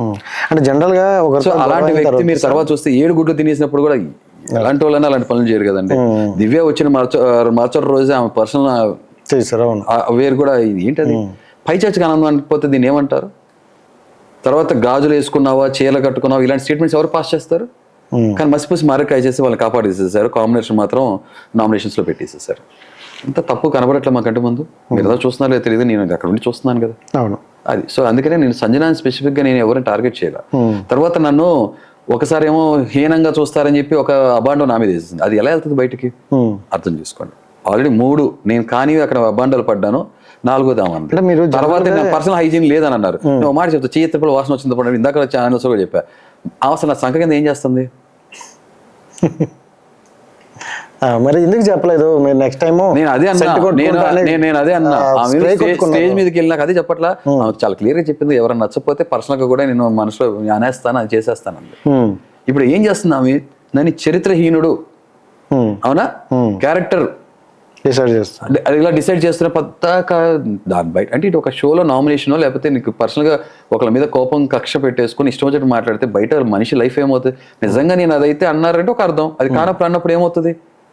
ఉమ్. అంటే జనరల్గా అలాంటి వ్యక్తి మీరు తర్వాత చూస్తే ఏడు గుడ్లు తినేసినప్పుడు కూడా అలాంటి వాళ్ళని అలాంటి పనులు చేయరు కదండి. దివ్య వచ్చిన మార్చ మరుసటి రోజే ఆమె పర్సనల్ వేరు కూడా ఇది. ఏంటది? పై చర్చకి ఆనందం అనిపోతే దీన్ని ఏమంటారు? తర్వాత గాజులు వేసుకున్నావా చీరలు కట్టుకున్నావా ఇలాంటి స్టేట్మెంట్స్ ఎవరు పాస్ చేస్తారు. కానీ మసిపూసి మారకాయ చేసి వాళ్ళని కాపాడేసేసారు. కాంబినేషన్ మాత్రం నామినేషన్స్లో పెట్టేసేసారు. ఇంత తప్పు కనబడట్లే మా కంటి ముందు. మీరు ఏదో చూస్తున్నారో తెలియదు. నేను అక్కడ ఉండి చూస్తున్నాను కదా. అవును. అది. సో అందుకనే నేను సంజనాన్ని స్పెసిఫిక్గా నేను ఎవరిని టార్గెట్ చేయాల. తర్వాత నన్ను ఒకసారి ఏమో హీనంగా చూస్తారని చెప్పి ఒక అబాండం నా మీద వేసేసింది అది ఎలా వెళ్తుంది బయటికి? ఉమ్. అర్థం చేసుకోండి. ఆల్రెడీ మూడు నేను కానీ అక్కడ అబాండాలు పడ్డాను నాలుగోది ఆమె అంది. అంటే మీరు తర్వాత పర్సనల్ హైజీన్ లేదని అన్నారు నువ్వు మాట చెప్తా చేతి వాసన వచ్చింది ఇందాక ఛానల్స్ కూడా చెప్పా. అసలు నా సంఖ కింద ఏం చేస్తుంది? మరి ఎందుకు చెప్పలేదు? మీరు నెక్స్ట్ టైం నేను అదే అన్నా. నేను అదే అన్నా. స్టేజ్ మీదకి వెళ్ళినాక అదే చెప్పట్లా? ఆమెకు చాలా క్లియర్గా చెప్పింది. ఎవరైనా నచ్చకపోతే పర్సనల్గా కూడా నేను మనసులో అనేస్తాను అది చేసేస్తాను అంది ఇప్పుడు ఏం చేస్తుంది ఆమె? నన్ను చరిత్రహీనుడు. అవునా? క్యారెక్టర్ డిసైడ్ చేస్తాను ఇలా డిసైడ్ చేస్తున్న పద్దాక దాని బయట అంటే ఇటు ఒక షోలో నామినేషన్ లేకపోతే నీకు పర్సనల్గా ఒకళ్ళ మీద కోపం కక్ష పెట్టేసుకుని ఇష్టం వచ్చినట్టు మాట్లాడితే బయట మనిషి లైఫ్ ఏమవుతుంది? నిజంగా నేను అదైతే అన్నారంటే ఒక అర్థం. అది కానప్పుడు అన్నప్పుడు ఏమవుతుంది?